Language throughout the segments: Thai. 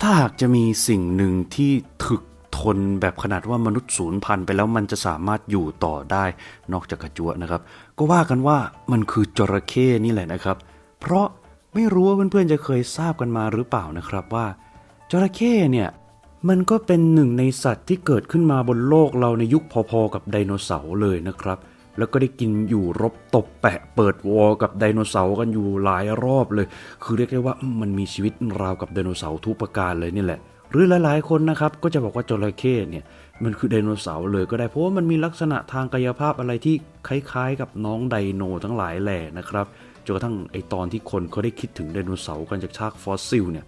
ถ้าหากจะมีสิ่งหนึ่งที่ถึกทนแบบขนาดว่ามนุษย์สูญพันธุ์ไปแล้วมันจะสามารถอยู่ต่อได้ นอกจากกระจัวนะครับ ก็ว่ากันว่ามันคือจระเข้นี่แหละนะครับ เพราะไม่รู้ว่าเพื่อนๆจะเคยทราบกันมาหรือเปล่านะครับว่าจระเข้เนี่ยมันก็เป็นหนึ่งในสัตว์ที่เกิดขึ้นมาบนโลกเราในยุคพอๆกับไดโนเสาร์เลยนะครับ แล้วก็ได้กินอยู่รบตบแปะเปิดวอลกับไดโนเสาร์กันอยู่หลายรอบเลย คือเรียกได้ว่ามันมีชีวิตราวกับไดโนเสาร์ทุกประการเลยนี่แหละ หรือหลายๆคนนะครับก็จะบอกว่าจระเข้เนี่ยมันคือไดโนเสาร์เลยก็ได้เพราะว่ามันมีลักษณะทางกายภาพอะไรที่คล้ายๆ กับน้องไดโนทั้งหลายแหล่นะครับจนกระทั่งไอตอนที่คนเขาได้คิดถึงไดโนเสาร์กันจากซากฟอสซิลเนี่ย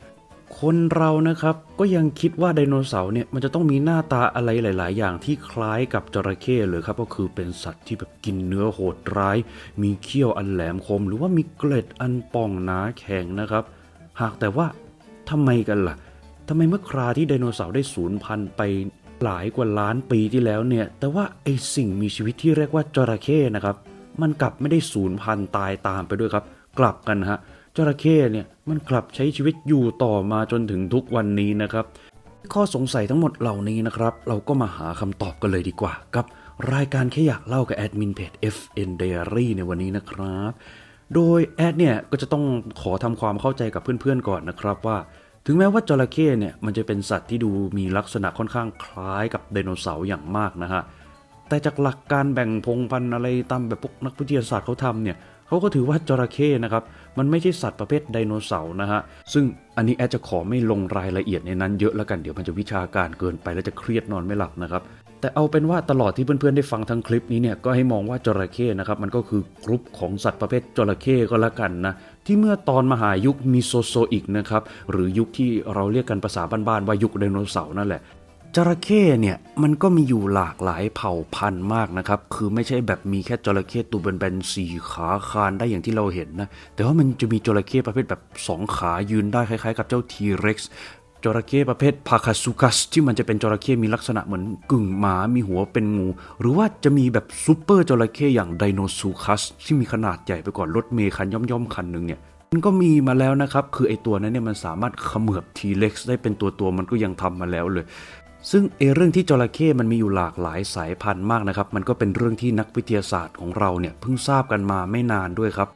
คนเรานะครับก็ยังคิดว่าไดโนเสาร์เนี่ยมันจะต้องมีหน้าตาอะไรหลาย ๆ อย่างที่คล้ายกับจระเข้เลยครับก็คือเป็นสัตว์ที่แบบกินเนื้อโหดร้าย มีเขี้ยวอันแหลมคม หรือว่ามีเกล็ดอันป่องหนาแข็งนะครับ หากแต่ว่าทำไมกันล่ะทำไมเมื่อคราที่ไดโนเสาร์ได้สูญพันธุ์ไปหลายกว่าล้านปีที่แล้วเนี่ยแต่ว่าไอสิ่งมีชีวิตที่เรียกว่าจระเข้นะครับมันกลับไม่ได้สูญพันธุ์ตายตามไปด้วยครับ กลับกันฮะ จระเข้เนี่ยมันกลับใช้ชีวิตอยู่ต่อมาจนถึงทุกวันนี้นะครับ ข้อสงสัยทั้งหมดเหล่านี้นะครับ เราก็มาหาคำตอบกันเลยดีกว่ากับ รายการแค่อยากเล่ากับแอดมินเพจ FN Diary ในวันนี้นะครับ โดยแอดเนี่ยก็จะต้องขอทำความเข้าใจกับเพื่อนๆก่อนนะครับว่าถึงแม้ว่าจระเข้เนี่ยมันจะเป็นสัตว์ที่ดูมีลักษณะค่อนข้างคล้ายกับไดโนเสาร์อย่างมากนะฮะ แต่จากหลักการแบ่งพงพันธุ์อะไรตามแบบพวกนักวิทยาศาสตร์เขาทำเนี่ย เขาก็ถือว่าจระเข้นะครับมันไม่ใช่สัตว์ประเภทไดโนเสาร์นะฮะซึ่งอันนี้แอดจะขอไม่ลงรายละเอียดในนั้นเยอะแล้วกันเดี๋ยวมันจะวิชาการเกินไปแล้วจะเครียดนอนไม่หลับนะครับแต่เอาเป็นว่าตลอดที่เพื่อนๆได้ฟังทั้งคลิปนี้เนี่ยก็ให้มองว่าจระเข้นะครับมันก็คือกรุ๊ปของสัตว์ประเภทจระเข้ก็แล้วกันนะที่เมื่อตอนมหายุคมีโซโซอิกนะครับหรือยุคที่เราเรียกกันภาษาบ้านๆว่ายุคไดโนเสาร์นั่นแหละ จระเข้เนี่ยมันก็มีอยู่หลากหลายเผ่าพันธุ์มากนะครับ คือไม่ใช่แบบมีแค่จระเข้ตัวเป็นๆสี่ขาคานได้อย่างที่เราเห็นนะ แต่ว่ามันจะมีจระเข้ประเภทแบบสองขายืนได้คล้ายๆ กับเจ้าทีเร็กซ์จระเข้ประเภทพาคาซูคัส ที่มันจะเป็นจระเข้มีลักษณะเหมือนกึ่งหมามีหัวเป็นงู หรือว่าจะมีแบบซูเปอร์จระเข้อย่างไดโนซูคัส ที่มีขนาดใหญ่ไปกว่ารถเมล์คันย่อมๆคันหนึ่งเนี่ยมันก็มีมาแล้วนะครับ คือไอตัวนั้นเนี่ยมันสามารถเขมือบทีเล็กซ์ได้เป็นตัวตัวๆมันก็ยังทำมาแล้วเลย ซึ่งเอเรื่องที่จระเข้มันมีอยู่หลากหลายสายพันธุ์มากนะครับ มันก็เป็นเรื่องที่นักวิทยาศาสตร์ของเราเนี่ยเพิ่งทราบกันมาไม่นานด้วยครับ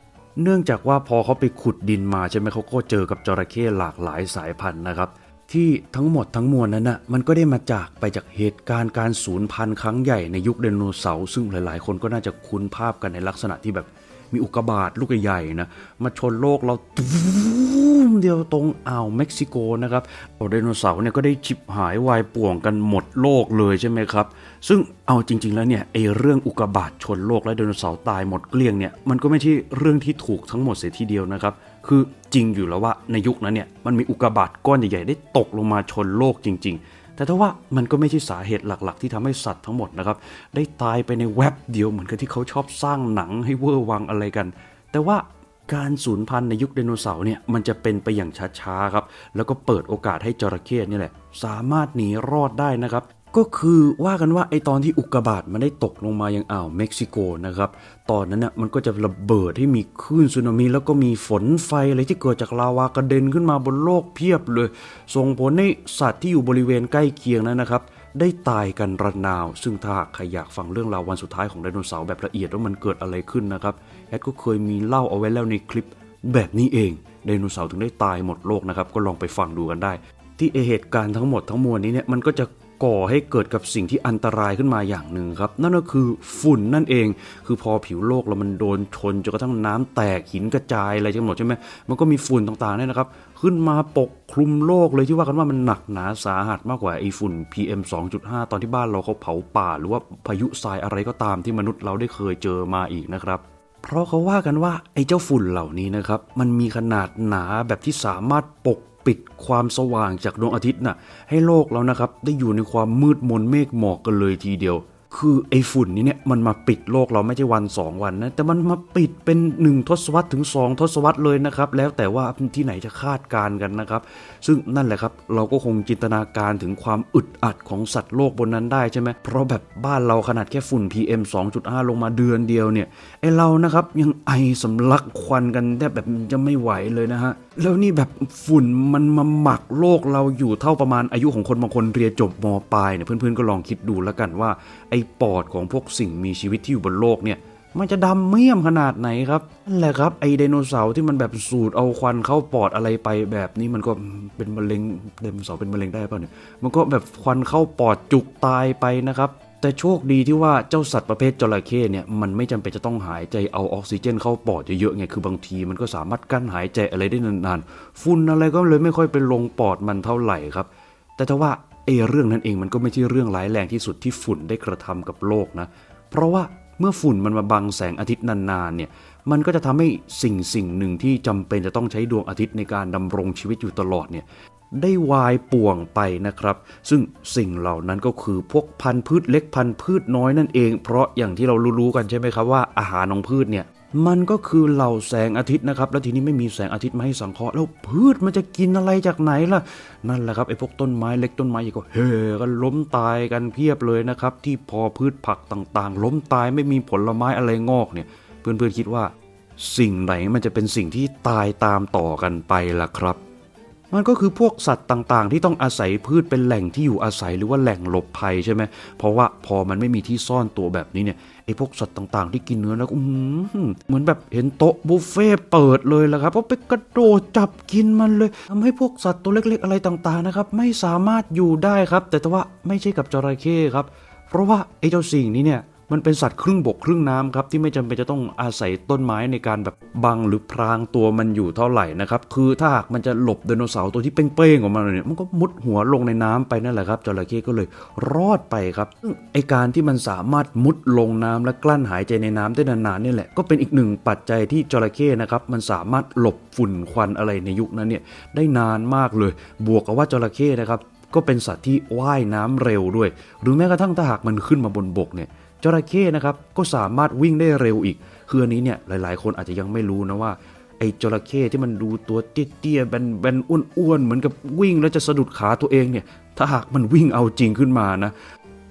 เนื่องจากว่าพอเขาไปขุดดินมาใช่ไหมเขาก็เจอกับจระเข้หลากหลายสายพันธุ์นะครับ ที่ทั้งหมดทั้งมวลนั้นน่ะมันก็ได้มาจากไปจากเหตุการณ์การสูญพันธุ์ครั้งใหญ่ในยุคไดโนเสาร์ซึ่งหลาย ๆ คนก็น่าจะคุ้นภาพกันในลักษณะที่แบบ มีอุกกาบาตลูกใหญ่ๆนะมาชนโลกเราตูมเดียวตรงอ่าวเม็กซิโกนะครับไดโนเสาร์เนี่ยก็ได้ชิบหายวายป่วงกันหมดโลกเลยใช่ไหมครับ ซึ่งเอาจริง ๆ แล้วเนี่ยไอเรื่องอุกกาบาตชนโลกและไดโนเสาร์ตายหมดเกลี้ยงเนี่ยมันก็ไม่ใช่เรื่องที่ถูกทั้งหมดเสียทีเดียวนะครับคือจริงอยู่แล้วว่าในยุคนั้นเนี่ยมันมีอุกกาบาตก้อนใหญ่ๆได้ตกลงมาชนโลกจริง ๆ แต่ถ้าว่ามันก็ไม่ใช่สาเหตุหลัก ๆ ที่ทำให้สัตว์ทั้งหมดนะครับได้ตายไปในแวบเดียวเหมือนกับที่เขาชอบสร้างหนังให้เวอร์วังอะไรกัน แต่ว่าการสูญพันธุ์ในยุคไดโนเสาร์เนี่ยมันจะเป็นไปอย่างช้าๆครับ แล้วก็เปิดโอกาสให้จระเข้นี่แหละ สามารถหนีรอดได้นะครับ ก็คือว่ากันว่าไอตอนที่อุกกาบาตมันได้ตกลงมายังอ่าวเม็กซิโกนะครับ ตอนนั้นน่ะมันก็จะระเบิดให้มีคลื่นสึนามิ แล้วก็มีฝนไฟอะไรที่เกิดจากลาวากระเด็นขึ้นมาบนโลกเพียบเลย ส่งผลให้สัตว์ที่อยู่บริเวณใกล้เคียงนั้นนะครับ ได้ตายกันระนาว ซึ่งถ้าใครอยากฟังเรื่องราววันสุดท้ายของไดโนเสาร์แบบละเอียดว่ามันเกิดอะไรขึ้นนะครับแอดก็เคยมีเล่าเอาไว้แล้วในคลิปแบบนี้เองไดโนเสาร์ถึงได้ตายหมดโลกนะครับก็ลองไปฟังดูกันได้ ที่เหตุการณ์ทั้งหมดทั้งมวลนี้เนี่ยมันก็จะ ก่อให้เกิดกับสิ่งที่อันตรายขึ้นมาอย่างหนึ่งครับ นั่นก็คือฝุ่นนั่นเอง คือพอผิวโลกเรามันโดนชนจนกระทั่งน้ำแตกหินกระจายอะไรทั้งหมดใช่ไหมมันก็มีฝุ่นต่างๆเนี่ยนะครับ ขึ้นมาปกคลุมโลกเลยที่ว่ากันว่ามันหนักหนาสาหัสมากกว่าไอ้ฝุ่น PM 2.5 ตอนที่บ้านเราเขาเผาป่า หรือว่าพายุทรายอะไรก็ตามที่มนุษย์เราได้เคยเจอมาอีกนะครับเพราะเขาว่ากันว่าไอ้เจ้าฝุ่นเหล่านี้นะครับมันมีขนาดหนาแบบที่สามารถปก ปิดความสว่างจากดวงอาทิตย์น่ะให้โลกเรานะครับได้อยู่ในความมืดมนเมฆหมอกกันเลยทีเดียว คือไอ้ฝุ่นนี้เนี่ยมันมาปิดโลกเราไม่ใช่วัน 2 วันนะแต่มันมาปิดเป็น 1 ทศวรรษถึง 2 ทศวรรษเลยนะครับ แล้วแต่ว่าที่ไหนจะคาดการกันนะครับ ซึ่งนั่นแหละครับ เราก็คงจินตนาการถึงความอึดอัดของสัตว์โลกบนนั้นได้ใช่ไหมเพราะแบบบ้านเราขนาดแค่ฝุ่น PM 2.5 ลงมาเดือนเดียวเนี่ยไอเรานะครับยังไอสำลักควันกันแทบแบบจะไม่ไหวเลยนะฮะแล้วนี่แบบฝุ่นมันมาหมักโลกเราอยู่เท่าประมาณอายุของคนบางคนเรียนจบมปลายเนี่ยเพื่อนๆก็ลองคิดดูแล้วกันว่าไอ้ปอดของพวกสิ่งมีชีวิตที่อยู่บนโลกเนี่ยมันจะดำเมี่ยมขนาดไหนครับนั่นแหละครับไอไดโนเสาร์ที่มันแบบสูดเอาควันเข้าปอดอะไรไปแบบนี้มันก็เป็นมะเร็งไดโนเสาร์เป็นมะเร็งได้เปล่าเนี่ยมันก็แบบควันเข้าปอดจุกตายไปนะครับแต่โชคดีที่ว่าเจ้าสัตว์ประเภทจระเข้เนี่ยมันไม่จำเป็นจะต้องหายใจเอาออกซิเจนเข้าปอดเยอะๆไงคือบางทีมันก็สามารถกั้นหายใจอะไรได้นานๆฝุ่นอะไรก็เลยไม่ค่อยไปลงปอดมันเท่าไหร่ครับ แต่ถ้าว่า ไอ้เรื่องนั้นเองมันก็ไม่ใช่เรื่องร้ายแรงที่สุดที่ฝุ่นได้กระทำกับโลกนะ เพราะว่าเมื่อฝุ่นมันมาบังแสงอาทิตย์นานๆเนี่ย มันก็จะทำให้สิ่งสิ่งหนึ่งที่จำเป็นจะต้องใช้ดวงอาทิตย์ในการดำรงชีวิตอยู่ตลอดเนี่ยได้วายป่วงไปนะครับ ซึ่งสิ่งเหล่านั้นก็คือพวกพันธุ์พืชเล็กพันธุ์พืชน้อยนั่นเอง เพราะอย่างที่เรารู้ๆกันใช่ไหมครับว่าอาหารของพืชเนี่ย มันก็คือเหล่าแสงอาทิตย์นะครับ แล้วทีนี้ไม่มีแสงอาทิตย์มาให้สังเคราะห์แล้วพืชมันจะกินอะไรจากไหนล่ะ นั่นแหละครับไอ้พวกต้นไม้เล็กต้นไม้ใหญ่ก็เฮ่กันล้มตายกันเพียบเลยนะครับ ที่พอพืชผักต่างๆ ล้มตายไม่มีผลไม้อะไรงอกเนี่ย เพื่อนๆคิดว่า สิ่งไหนมันจะเป็นสิ่งที่ตายตามต่อกันไปล่ะครับ มันก็คือพวกสัตว์ต่างๆ ที่ต้องอาศัยพืชเป็นแหล่งที่อยู่อาศัยหรือว่าแหล่งหลบภัยใช่ไหมเพราะว่าพอมันไม่มีที่ซ่อนตัวแบบนี้เนี่ยไอ้พวกสัตว์ต่างๆ ที่กินเนื้อแล้วอื้อหือเหมือนแบบเห็นโต๊ะบุฟเฟ่เปิดเลยละครับเพราะไปกระโดดจับกินมันเลยทำให้พวกสัตว์ตัวเล็กๆ อะไรต่างๆนะครับไม่สามารถอยู่ได้ครับ แต่แต่ว่าไม่ใช่กับจระเข้ครับ เพราะว่าไอ้เจ้าสิ่งนี้เนี่ย มันเป็นสัตว์ครึ่งบกครึ่งน้ำครับที่ไม่จำเป็นจะต้องอาศัยต้นไม้ในการแบบบังหรือพรางตัวมันอยู่เท่าไหร่นะครับคือถ้าหากมันจะหลบไดโนเสาร์ตัวที่เป้งๆออกมาเนี่ยมันก็มุดหัวลงในน้ำไปนั่นแหละครับจระเข้ก็เลยรอดไปครับซึ่งไอการที่มันสามารถมุดลงน้ำและกลั้นหายใจในน้ำได้นานๆนี่แหละก็เป็นอีกหนึ่งปัจจัยที่จระเข้นะครับมันสามารถหลบฝุ่นควันอะไรในยุคนั้นเนี่ยได้นานมากเลย บวกกับว่าจระเข้นะครับก็เป็นสัตว์ที่ว่ายน้ำเร็วด้วย หรือแม้กระทั่งถ้าหากมันขึ้นมาบนบกเนี่ย จระเข้นะครับก็สามารถวิ่งได้เร็วอีก คืออันนี้เนี่ยหลาย ๆ คนอาจจะยังไม่รู้นะว่าไอ้จระเข้ที่มันดูตัวเตี้ยๆแบนๆอ้วนๆเหมือนกับวิ่งแล้วจะสะดุดขาตัวเองเนี่ยถ้าหากมันวิ่งเอาจริงขึ้นมานะ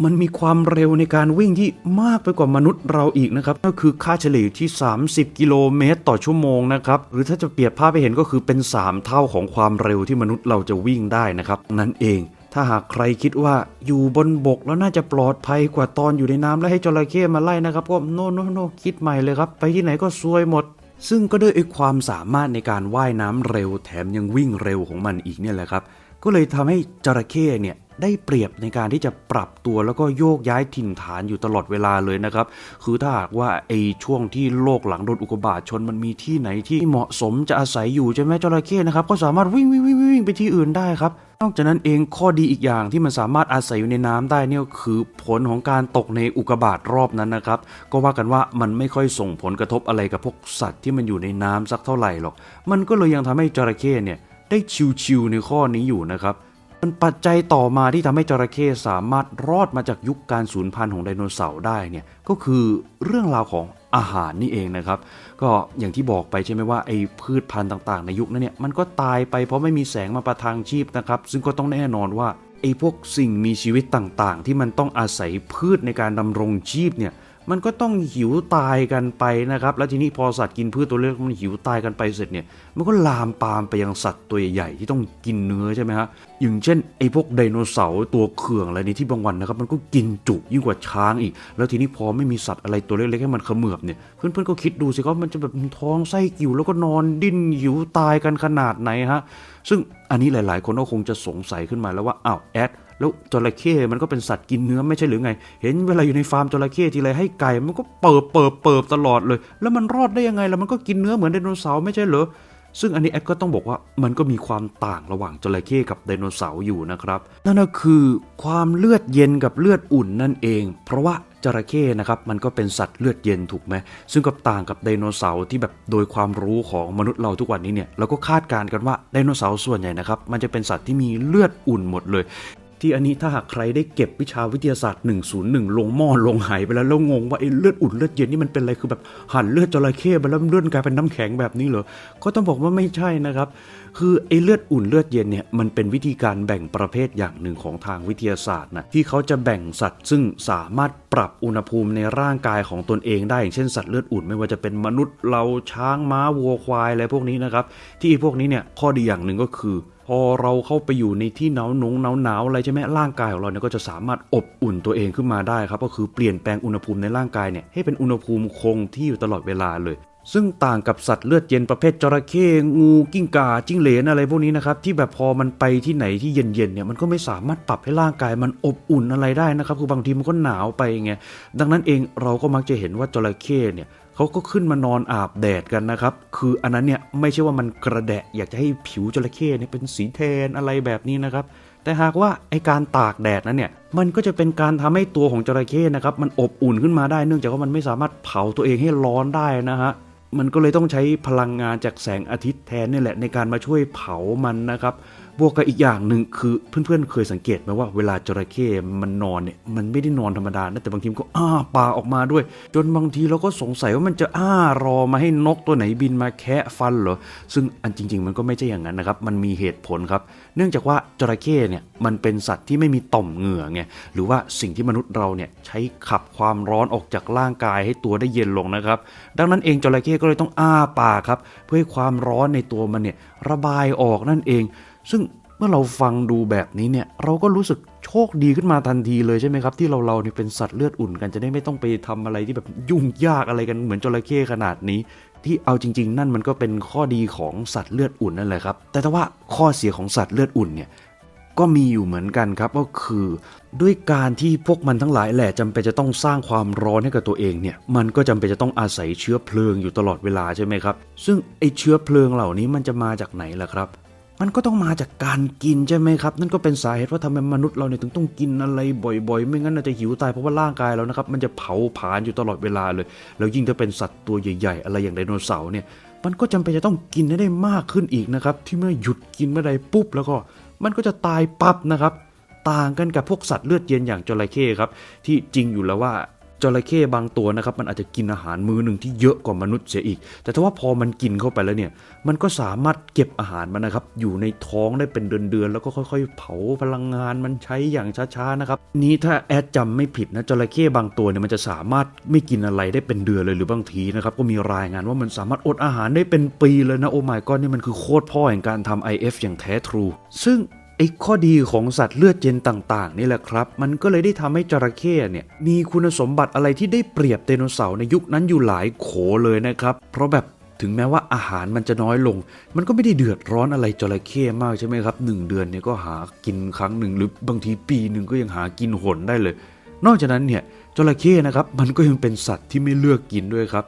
มันมีความเร็วในการวิ่งที่มากไปกว่ามนุษย์เราอีกนะครับก็คือค่าเฉลี่ยที่ 30 กิโลเมตรต่อชั่วโมงนะครับหรือถ้าจะเปรียบภาพไปเห็นก็คือเป็น 3 เท่าของความเร็วที่มนุษย์เราจะวิ่งได้นะครับนั่นเอง ถ้าหากใครคิดว่าอยู่บนบกแล้วน่าจะปลอดภัยกว่าตอนอยู่ในน้ำแล้วให้จระเข้มาไล่นะครับก็โนโนโนคิดใหม่เลยครับ ไปที่ไหนก็ซวยหมด ซึ่งก็ด้วยไอ้ความสามารถในการว่ายน้ำเร็ว แถมยังวิ่งเร็วของมันอีกเนี่ยแหละครับ ก็เลยทำให้จระเข้เนี่ยได้เปรียบในการที่จะปรับตัวแล้วก็โยกย้ายถิ่นฐานอยู่ตลอดเวลาเลยนะครับ คือถ้าหากว่าไอช่วงที่โลกหลังโดนอุกกาบาตชนมันมีที่ไหนที่เหมาะสมจะอาศัยอยู่ใช่ไหมจระเข้นะครับก็สามารถวิ่งวิ่งวิ่งวิ่งไปที่อื่นได้ครับ นอกจากนั้นเองข้อดีอีกอย่างที่มันสามารถอาศัยอยู่ในน้ำได้เนี่ยคือผลของการตกในอุกกาบาตรอบนั้นนะครับ ก็ว่ากันว่ามันไม่ค่อยส่งผลกระทบอะไรกับพวกสัตว์ที่มันอยู่ในน้ำสักเท่าไหร่หรอก มันก็เลยยังทำให้จระเข้เนี่ยได้ชิวๆในข้อนี้อยู่นะครับมันปัจจัยต่อมาที่ทำให้จระเข้สามารถรอดมาจากยุคการสูญพันธุ์ของไดโนเสาร์ได้เนี่ยก็คือเรื่องราวของ อาหารนี่เองนะครับ ก็อย่างที่บอกไปใช่ไหมว่าไอ้พืชพันธุ์ต่างๆ ในยุคนั้นเนี่ยมันก็ตายไปเพราะไม่มีแสงมาประทังชีพนะครับ ซึ่งก็ต้องแน่นอนว่าไอ้พวกสิ่งมีชีวิตต่างๆ ที่มันต้องอาศัยพืชในการดำรงชีพเนี่ย มันก็ต้องหิวตายกันไปนะครับ แล้วทีนี้พอสัตว์กินพืชตัวเล็กมันหิวตายกันไปเสร็จเนี่ย มันก็ลามปามไปยังสัตว์ตัวใหญ่ที่ต้องกินเนื้อใช่ไหมฮะ อย่างเช่นไอ้พวกไดโนเสาร์ตัวเขื่องอะไรนี้ที่บางวันนะครับ มันก็กินจุยิ่งกว่าช้างอีก แล้วทีนี้พอไม่มีสัตว์อะไรตัวเล็กๆให้มันเขมือบเนี่ย เพื่อนๆก็คิดดูสิครับมันจะแบบท้องไส้กิ่วแล้วก็นอนดิ้นหิวตายกันขนาดไหนฮะ ซึ่งอันนี้หลาย ๆ คนก็คงจะสงสัยขึ้นมาแล้วว่าอ้าวแอด แล้วจระเข้มันก็เป็นสัตว์กินเนื้อไม่ใช่หรือไง เห็นเวลาอยู่ในฟาร์มจระเข้ทีไรให้ไก่มันก็เปิบเปิบเปิบตลอดเลย แล้วมันรอดได้ยังไงแล่ะมันก็กินเนื้อเหมือนไดโนเสาร์ไม่ใช่เหรอซึ่งอันนี้แอดก็ต้องบอกว่ามันก็มีความต่างระหว่างจระเข้กับไดโนเสาร์อยู่นะครับ นั่นก็คือความเลือดเย็นกับเลือดอุ่นนั่นเอง เพราะว่าจระเข้นะครับมันก็เป็นสัตว์เลือดเย็นถูกไหมซึ่งก็ต่างกับไดโนเสาร์ที่แบบโดยความรู้ของมนุษย์เราทุกวันนี้เนี่ยเราก็คาดการณ์กันว่าไดโนเสาร์ส่วนใหญ่นะครับมันจะเป็นสัตว์ที่มีเลือดอุ่นหมดเลย ที่อันนี้ถ้าหากใครได้เก็บวิชาวิทยาศาสตร์ 101 ลงหม้อลงไหไปแล้วแล้วงงว่าไอ้เลือดอุ่นเลือดเย็นนี่มันเป็นอะไรคือแบบหั่นเลือดจระเข้ไปแล้วเลือดกลายเป็นน้ำแข็งแบบนี้เหรอก็ต้องบอกว่าไม่ใช่นะครับ คือไอ้เลือดอุ่นเลือดเย็นเนี่ยมันเป็นวิธีการแบ่งประเภทอย่างหนึ่งของทางวิทยาศาสตร์นะที่เขาจะแบ่งสัตว์ ซึ่งสามารถปรับอุณหภูมิในร่างกายของตนเองได้อย่างเช่นสัตว์เลือดอุ่นไม่ว่าจะเป็นมนุษย์เราช้างม้าวัวควายอะไรพวกนี้นะครับที่พวกนี้เนี่ยข้อดีอย่างหนึ่งก็คือ พอเราเข้าไปอยู่ในที่หนาวหนงหนาวหนาวอะไรใช่ไหมร่างกายของเราเนี่ยก็จะสามารถอบอุ่นตัวเองขึ้นมาได้ครับ ก็คือเปลี่ยนแปลงอุณหภูมิในร่างกายเนี่ยให้เป็นอุณหภูมิคงที่อยู่ตลอดเวลาเลย ซึ่งต่างกับสัตว์เลือดเย็นประเภทจระเข้งูกิ้งก่าจิ้งเหลนอะไรพวกนี้นะครับที่แบบพอมันไปที่ไหนที่เย็นๆเนี่ยมันก็ไม่สามารถปรับให้ร่างกายมันอบอุ่นอะไรได้นะครับคือบางทีมันก็หนาวไปไงดังนั้นเองเราก็มักจะเห็นว่าจระเข้เนี่ย เขาก็ขึ้นมานอนอาบแดดกันนะครับ คืออันนั้นเนี่ยไม่ใช่ว่ามันกระแดะ อยากจะให้ผิวจระเข้เนี่ยเป็นสีแทนอะไรแบบนี้นะครับ แต่หากว่าไอการตากแดดนั้นเนี่ย มันก็จะเป็นการทำให้ตัวของจระเข้นะครับมันอบอุ่นขึ้นมาได้เนื่องจากว่ามันไม่สามารถเผาตัวเองให้ร้อนได้นะฮะ มันก็เลยต้องใช้พลังงานจากแสงอาทิตย์แทนนี่แหละในการมาช่วยเผามันนะครับ บวกกับอีกอย่างหนึ่งคือเพื่อนๆเคยสังเกตไหมว่าเวลาจระเข้มันนอนเนี่ยมันไม่ได้นอนธรรมดานะแต่บางทีมันก็อ้าปากออกมาด้วย จนบางทีเราก็สงสัยว่ามันจะอ้ารอมาให้นกตัวไหนบินมาแคะฟันเหรอซึ่งอันจริง ๆ มันก็ไม่ใช่อย่างนั้นนะครับมันมีเหตุผลครับ เนื่องจากว่าจระเข้เนี่ยมันเป็นสัตว์ที่ไม่มีต่อมเหงื่อไงหรือว่าสิ่งที่มนุษย์เราเนี่ยใช้ขับความร้อนออกจากร่างกายให้ตัวได้เย็นลงนะครับ ดังนั้นเองจระเข้ก็เลยต้องอ้าปากครับเพื่อให้ความร้อนในตัวมันเนี่ยระบายออกนั่นเอง ซึ่งเมื่อเราฟังดูแบบนี้เนี่ยเราก็รู้สึกโชคดีขึ้นมาทันทีเลยใช่ไหมครับ ที่เราเราเนี่ยเป็นสัตว์เลือดอุ่นกันจะได้ไม่ต้องไปทำอะไรที่แบบยุ่งยากอะไรกันเหมือนจระเข้ขนาดนี้ ที่เอาจริง ๆ นั่นมันก็เป็นข้อดีของสัตว์เลือดอุ่นนั่นแหละครับ แต่ถ้าว่าข้อเสียของสัตว์เลือดอุ่นเนี่ยก็มีอยู่เหมือนกันครับก็คือด้วยการที่พวกมันทั้งหลายแหละจำเป็นจะต้องสร้างความร้อนให้กับตัวเองเนี่ยมันก็จำเป็นจะต้องอาศัยเชื้อเพลิงอยู่ตลอดเวลาใช่ไหมครับ ซึ่งไอเชื้อเพลิงเหล่านี้มันจะมาจากไหนล่ะครับ มันก็ต้องมาจากการกินใช่ไหมครับ นั่นก็เป็นสาเหตุว่าทำไมมนุษย์เราเนี่ยถึงต้องกินอะไรบ่อยๆ ไม่งั้นเราจะหิวตายเพราะว่าร่างกายเรานะครับมันจะเผาผลาญอยู่ตลอดเวลาเลย แล้วยิ่งถ้าเป็นสัตว์ตัวใหญ่ๆ อะไรอย่างไดโนเสาร์เนี่ย มันก็จำเป็นจะต้องกินให้ได้มากขึ้นอีกนะครับ ที่เมื่อหยุดกินเมื่อใดปุ๊บแล้วก็มันก็จะตายปั๊บนะครับ ต่างกันกับพวกสัตว์เลือดเย็นอย่างจระเข้ครับ ที่จริงอยู่แล้วว่า จระเข้บางตัวนะครับมันอาจจะกินอาหารมื้อหนึ่งที่เยอะกว่ามนุษย์เสียอีก แต่ถ้าว่าพอมันกินเข้าไปแล้วเนี่ยมันก็สามารถเก็บอาหารมันนะครับอยู่ในท้องได้เป็นเดือนๆแล้วก็ค่อย ๆ เผาพลังงานมันใช้อย่างช้าๆนะครับนี้ถ้าแอดจำไม่ผิดนะจระเข้บางตัวเนี่ยมันจะสามารถไม่กินอะไรได้เป็นเดือนเลยหรือบางทีนะครับก็มีรายงานว่ามันสามารถอดอาหารได้เป็นปีเลยนะโอ้ my god นี่มันคือโคตรพ่อแห่งการทำ IF อย่างแท้ทรู ซึ่ง ไอ้ข้อดีของสัตว์เลือดเย็นต่าง ๆ นี่แหละครับ มันก็เลยได้ทำให้จระเข้เนี่ยมีคุณสมบัติอะไรที่ได้เปรียบไดโนเสาร์ในยุคนั้นอยู่หลายโขเลยนะครับ เพราะแบบถึงแม้ว่าอาหารมันจะน้อยลง มันก็ไม่ได้เดือดร้อนอะไรจระเข้มากใช่ไหมครับหนึ่งเดือนเนี่ยก็หากินครั้งหนึ่งหรือบางทีปีหนึ่งก็ยังหากินหนได้เลย นอกจากนั้นเนี่ยจระเข้นะครับมันก็ยังเป็นสัตว์ที่ไม่เลือกกินด้วยครับ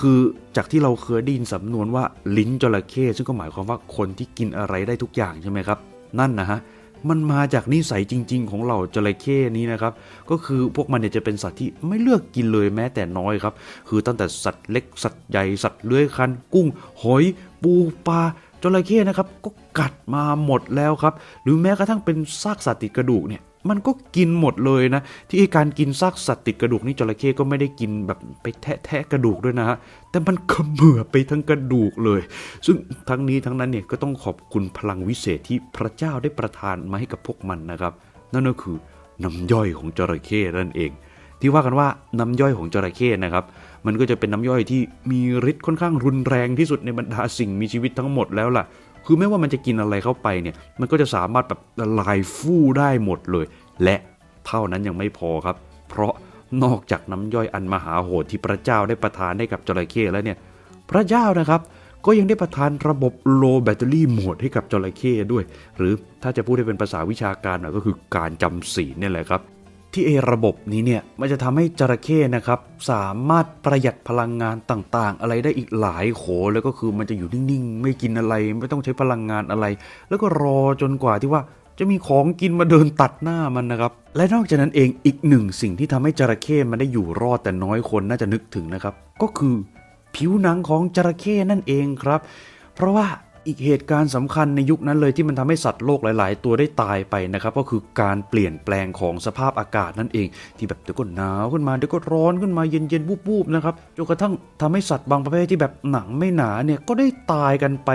คือจากที่เราเคยได้ยินสำนวนว่าลิ้นจระเข้ซึ่งก็หมายความว่าคนที่กินอะไรได้ทุกอย่างใช่ไหมครับ นั่นนะฮะมันมาจากนิสัยจริง ๆ ของเหล่าจระเข้นี้นะครับ ก็คือพวกมันเนี่ยจะเป็นสัตว์ที่ไม่เลือกกินเลยแม้แต่น้อยครับ คือตั้งแต่สัตว์เล็กสัตว์ใหญ่สัตว์เลื้อยคลานกุ้ง หอย ปูปลาจระเข้นะครับ ก็กัดมาหมดแล้วครับ หรือแม้กระทั่งเป็นซากสัตว์ติดกระดูกเนี่ย มันก็กินหมดเลยนะ ที่การกินซากสัตว์ติดกระดูกนี่จระเข้ก็ไม่ได้กินแบบไปแทะแทะกระดูกด้วยนะฮะแต่มันเขมือไปทั้งกระดูกเลย ซึ่งทั้งนี้ทั้งนั้นเนี่ยก็ต้องขอบคุณพลังวิเศษที่พระเจ้าได้ประทานมาให้กับพวกมันนะครับ นั่นก็คือน้ำย่อยของจระเข้นั่นเอง ที่ว่ากันว่าน้ำย่อยของจระเข้นะครับ มันก็จะเป็นน้ำย่อยที่มีฤทธิ์ค่อนข้างรุนแรงที่สุดในบรรดาสิ่งมีชีวิตทั้งหมดแล้วล่ะ คือไม่ว่ามันจะกินอะไรเข้าไปเนี่ย มันก็จะสามารถแบบละลายฟู่ได้หมดเลย และเท่านั้นยังไม่พอครับ เพราะนอกจากน้ำย่อยอันมหาโหดที่พระเจ้าได้ประทานให้กับจระเข้แล้วเนี่ย พระเจ้านะครับก็ยังได้ประทานระบบ low battery mode ให้กับจระเข้ด้วย หรือถ้าจะพูดให้เป็นภาษาวิชาการหน่อยก็คือการจำศีลเนี่ยแหละครับ ที่เอระบบนี้เนี่ยมันจะทำให้จระเข้นะครับ สามารถประหยัดพลังงานต่างๆ อะไรได้อีกหลายโขแล้วก็คือมันจะอยู่นิ่งๆ ไม่กินอะไร ไม่ต้องใช้พลังงานอะไร แล้วก็รอจนกว่าที่ว่าจะมีของกินมาเดินตัดหน้ามันนะครับ และนอกจากนั้นเองอีกหนึ่งสิ่งที่ทำให้จระเข้มันได้อยู่รอดแต่น้อยคนน่าจะนึกถึงนะครับ ก็คือผิวหนังของจระเข้นั่นเองครับ เพราะว่า อีกเหตุการณ์สำคัญในยุคนั้นเลยที่มันทำให้สัตว์โลกหลาย ๆ ตัวได้ตายไปนะครับ ก็คือการเปลี่ยนแปลงของสภาพอากาศนั่นเอง ที่แบบเดี๋ยวก็หนาวขึ้นมาเดี๋ยวก็ร้อนขึ้นมาเย็นๆวูบๆนะครับจนกระทั่งทำให้สัตว์บางประเภทที่แบบหนังไม่หนาเนี่ยก็ได้ตายกันไป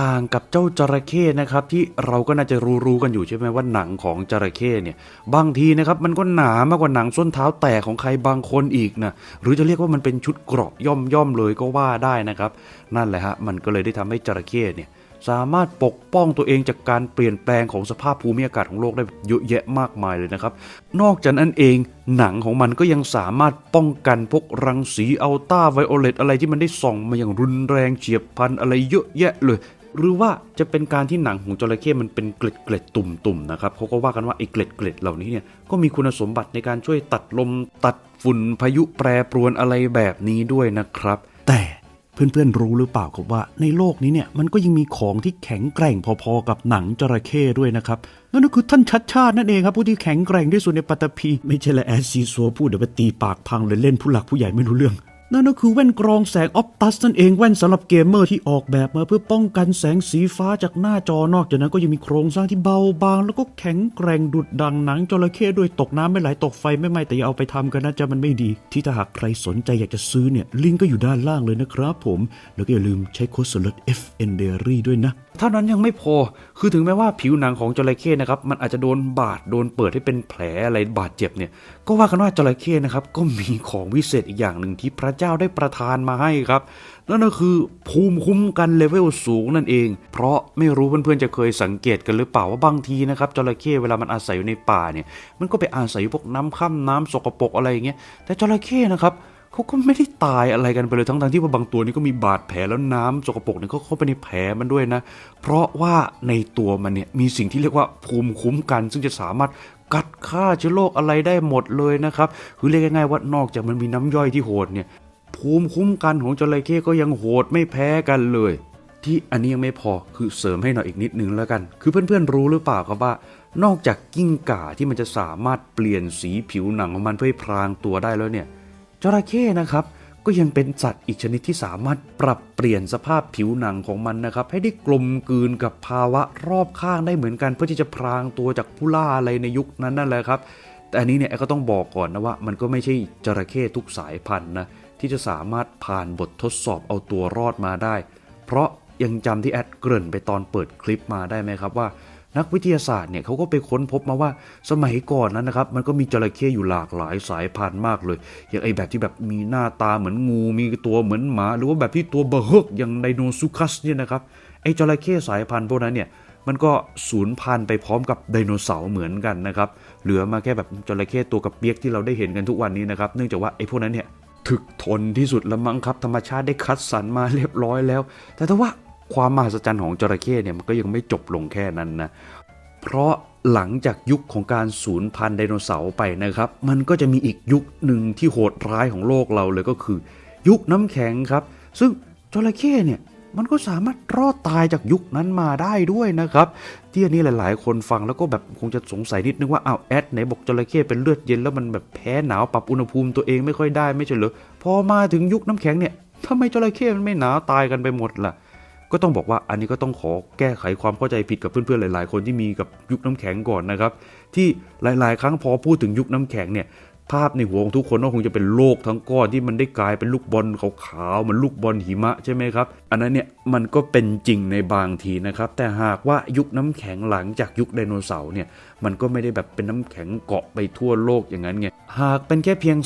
ต่างกับเจ้าจระเข้นะครับที่เราก็น่าจะรู้ๆกันอยู่ใช่ไหมว่าหนังของจระเข้เนี่ยบางทีนะครับมันก็หนามากกว่าหนังส้นเท้าแตกของใครบางคนอีกนะหรือจะเรียกว่ามันเป็นชุดเกราะย่อมๆเลยก็ว่าได้นะครับ นั่นแหละฮะมันก็เลยได้ทำให้จระเข้เนี่ย สามารถปกป้องตัวเองจากการเปลี่ยนแปลงของสภาพภูมิอากาศของโลกได้เยอะแยะมากมายเลยนะครับ นอกจากนั้นเองหนังของมันก็ยังสามารถป้องกันพวกรังสีอัลตราไวโอเลตอะไรที่มันได้ส่องมาอย่างรุนแรงเฉียบพลันอะไรเยอะแยะเลยหรือว่าจะเป็นการที่หนังของจระเข้มันเป็นเกล็ดเกล็ดๆตุ่มๆนะครับเขาก็ว่ากันว่าไอ้เกล็ดเกล็ดๆเหล่านี้เนี่ยก็มีคุณสมบัติในการช่วยตัดลมตัดฝุ่นพายุแปรปรวนอะไรแบบนี้ด้วยนะครับ แต่ เพื่อนๆรู้หรือเปล่าครับว่าในโลกนี้เนี่ยมันก็ยังมีของที่แข็งแกร่งพอๆกับหนังจระเข้ด้วยนะครับนั่นก็คือท่านชัดชาตินั่นเองครับผู้ที่แข็งแกร่งที่สุดในปัตตภีไม่ใช่ละแอซีซัวพูดเดี๋ยวไปตีปากพังเลยเล่นผู้หลักผู้ใหญ่ไม่รู้เรื่อง นั่นก็คือแว่นกรองแสงออปตัสนั่นเองแว่นสำหรับเกมเมอร์ที่ออกแบบมาเพื่อป้องกันแสงสีฟ้าจากหน้าจอนอกจากนั้นก็ยังมีโครงสร้างที่เบาบาง แล้วก็แข็งแกร่งดุดดังหนังจระเข้ด้วยตกน้ำไม่ไหลตกไฟไม่ไหม้แต่อย่าเอาไปทำกันนะจ๊ะมันไม่ดี ที่ถ้าหากใครสนใจอยากจะซื้อเนี่ย ลิงก์ก็อยู่ด้านล่างเลยนะครับผม แล้วก็อย่าลืมใช้โค้ดส่วนลด FN Dairy ด้วยนะเท่านั้นยังไม่พอคือถึงแม้ว่าผิวหนังของจระเข้นะครับมันอาจจะโดนบาดโดนเปิดให้เป็นแผลอะไรบาดเจ็บเนี่ยก็ว่ากันว่าจระเข้นะครับก็มีของวิเศษอีกอย่างหนึ่งที่พระเจ้าได้ประทานมาให้ครับ นั่นก็คือภูมิคุ้มกันเลเวลสูงนั่นเอง เพราะไม่รู้เพื่อนๆจะเคยสังเกตกันหรือเปล่าว่าบางทีนะครับจระเข้เวลามันอาศัยอยู่ในป่าเนี่ย มันก็ไปอาศัยพวกน้ำค่ำน้ำสกปรกอะไรอย่างเงี้ย แต่จระเข้นะครับเขาก็ไม่ได้ตายอะไรกันไปเลยทั้งๆที่ว่าบางตัวนี่ก็มีบาดแผลแล้วน้ำสกปรกเนี่ยก็เข้าไปในแผลมันด้วยนะ เพราะว่าในตัวมันเนี่ยมีสิ่งที่เรียกว่าภูมิคุ้มกัน ซึ่งจะสามารถกัดฆ่าเชื้อโรคอะไรได้หมดเลยนะครับ คือเรียกง่ายๆว่านอกจากมันมีน้ำย่อยที่โหดเนี่ย ภูมิคุ้มกันของจระเข้ก็ยังโหดไม่แพ้กันเลย ที่อันนี้ยังไม่พอคือเสริมให้หน่อยอีกนิดนึงแล้วกัน คือเพื่อนๆรู้หรือเปล่าครับว่า นอกจากกิ้งก่าที่มันจะสามารถเปลี่ยนสีผิวหนังของมันเพื่อพรางตัวได้แล้วเนี่ยจระเข้นะครับก็ยังเป็นสัตว์อีกชนิดที่สามารถปรับเปลี่ยนสภาพผิวหนังของมันนะครับ ให้ได้กลมกลืนกับภาวะรอบข้างได้เหมือนกัน เพื่อที่จะพรางตัวจากผู้ล่าอะไรในยุคนั้นนั่นแหละครับ แต่อันนี้เนี่ยก็ต้องบอกก่อนนะว่า มันก็ไม่ใช่จระเข้ทุกสายพันธุ์นะ ที่จะสามารถผ่านบททดสอบเอาตัวรอดมาได้ เพราะยังจำที่แอดเกริ่นไปตอนเปิดคลิปมาได้ไหมครับว่า นักวิทยาศาสตร์เนี่ยเขาก็ไปค้นพบมาว่าสมัยก่อนนั้นนะครับ มันก็มีจระเข้อยู่หลากหลายสายพันธุ์มากเลย อย่างไอแบบที่แบบมีหน้าตาเหมือนงู มีตัวเหมือนหมา หรือว่าแบบที่ตัวเบอร์เฮิกอย่างไดโนซูคัสเนี่ยนะครับไอจระเข้สายพันธุ์พวกนั้นเนี่ยมันก็สูญพันธุ์ไปพร้อมกับไดโนเสาร์เหมือนกันนะครับเหลือมาแค่แบบจระเข้ตัวกับเปียกที่เราได้เห็นกันทุกวันนี้นะครับเนื่องจากว่าไอพวกนั้นเนี่ย ถึกทนที่สุดแล้วมั้งครับ ธรรมชาติได้คัดสรรมาเรียบร้อยแล้ว แต่ถ้าว่าความมหัศจรรย์ของจระเข้เนี่ยมันก็ยังไม่จบลงแค่นั้นนะ เพราะหลังจากยุคของการสูญพันธุ์ไดโนเสาร์ไปนะครับ มันก็จะมีอีกยุคหนึ่งที่โหดร้ายของโลกเราเลยก็คือ ยุคน้ำแข็งครับ ซึ่งจระเข้เนี่ย มันก็สามารถรอดตายจากยุคนั้นมาได้ด้วยนะครับที่อันนี้หลาย ๆ คนฟังแล้วก็แบบคงจะสงสัยนิดนึงว่าอ้าวแอดไหนบอกจระเข้เป็นเลือดเย็นแล้วมันแบบแพ้หนาวปรับอุณหภูมิตัวเองไม่ค่อยได้ไม่ใช่เหรอพอมาถึงยุคน้ำแข็งเนี่ยทำไมจระเข้มันไม่หนาวตายกันไปหมดล่ะก็ต้องบอกว่าอันนี้ก็ต้องขอแก้ไขความเข้าใจผิดกับเพื่อนๆหลาย ๆ คนที่มีกับยุคน้ำแข็งก่อนนะครับ ที่หลาย ๆ ครั้งพอพูดถึงยุคน้ำแข็งเนี่ย ภาพในหัวของทุกคนก็คงจะเป็นโลกทั้งก้อนที่มันได้กลายเป็นลูกบอลขาวๆมือนลูกบอลหิมะใช่ไหมครับ อันนั้นเนี่ยมันก็เป็นจริงในบางทีนะครับ แต่หากว่ายุคน้ำแข็งหลังจากยุคไดโนเสาร์เนี่ยมันก็ไม่ได้แบบเป็นน้ำแข็งเกาะไปทั่วโลกอย่างนั้นไงหากเป็นแค่เพียง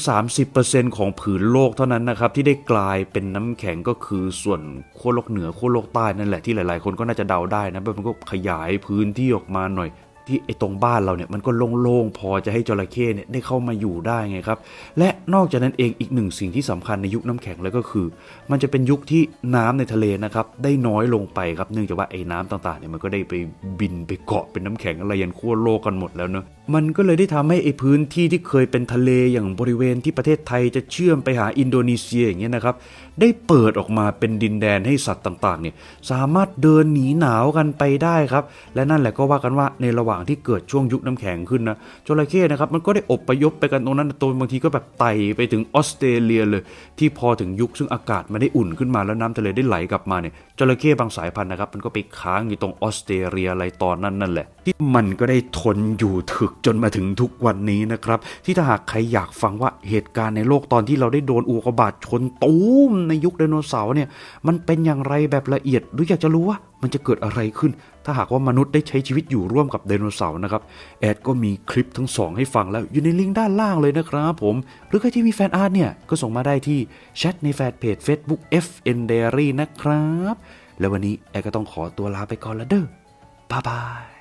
30%ของผืนโลกเท่านั้นนะครับที่ได้กลายเป็นน้ำแข็งก็คือส่วนขั้วโลกเหนือขั้วโลกใต้นั่นแหละที่หลายๆ คนก็น่าจะเดาได้นะมันก็ขยายพื้นที่ออกมาหน่อย ที่ไอ้ตรงบ้านเราเนี่ยมันก็โล่งๆพอจะให้จระเข้เนี่ยได้เข้ามาอยู่ได้ไงครับ และนอกจากนั้นเองอีกหนึ่งสิ่งที่สำคัญในยุคน้ำแข็งเลยก็คือ มันจะเป็นยุคที่น้ำในทะเลนะครับได้น้อยลงไปครับเนื่องจากว่าไอ้น้ำต่างๆเนี่ยมันก็ได้ไปบินไปเกาะเป็นน้ำแข็งอะไรยันขั้วโลกกันหมดแล้วเนอะมันก็เลยได้ทำให้ไอ้พื้นที่ที่เคยเป็นทะเลอย่างบริเวณที่ประเทศไทยจะเชื่อมไปหาอินโดนีเซียอย่างเงี้ยนะครับได้เปิดออกมาเป็นดินแดนให้สัตว์ต่างๆเนี่ยสามารถเดินหนีหนาวกันไปได้ครับ และนั่นแหละก็ว่ากันว่าในระหว่างว่างที่เกิดช่วงยุคน้ำแข็งขึ้นนะจระเข้นะครับมันก็ได้อบพยพไปกันตรงนั้นตัวบางทีก็แบบไต่ไปถึงออสเตรเลียเลย ที่พอถึงยุคซึ่งอากาศมันได้อุ่นขึ้นมาแล้วน้ำทะเลได้ไหลกลับมาเนี่ยจระเข้บางสายพันธุ์นะครับมันก็ไปค้างอยู่ตรงออสเตรเลียอะไรตอนนั้นนั่นแหละ ที่มันก็ได้ทนอยู่ถึกจนมาถึงทุกวันนี้นะครับที่ถ้าหากใครอยากฟังว่าเหตุการณ์ในโลกตอนที่เราได้โดนอุกกาบาตชนตูมในยุคไดโนเสาร์เนี่ยมันเป็นอย่างไรแบบละเอียดหรืออยากจะรู้ว่ามันจะเกิดอะไรขึ้น ถ้าหากว่ามนุษย์ได้ใช้ชีวิตอยู่ร่วมกับไดโนเสาร์นะครับ แอดก็มีคลิปทั้งสองให้ฟังแล้วอยู่ในลิงก์ด้านล่างเลยนะครับผม หรือใครที่มีแฟนอาร์ตเนี่ย ก็ส่งมาได้ที่แชทในแฟนเพจ Facebook FN Diary นะครับ แล้ววันนี้แอดก็ต้องขอตัวลาไปก่อนละเด้อบ๊ายบาย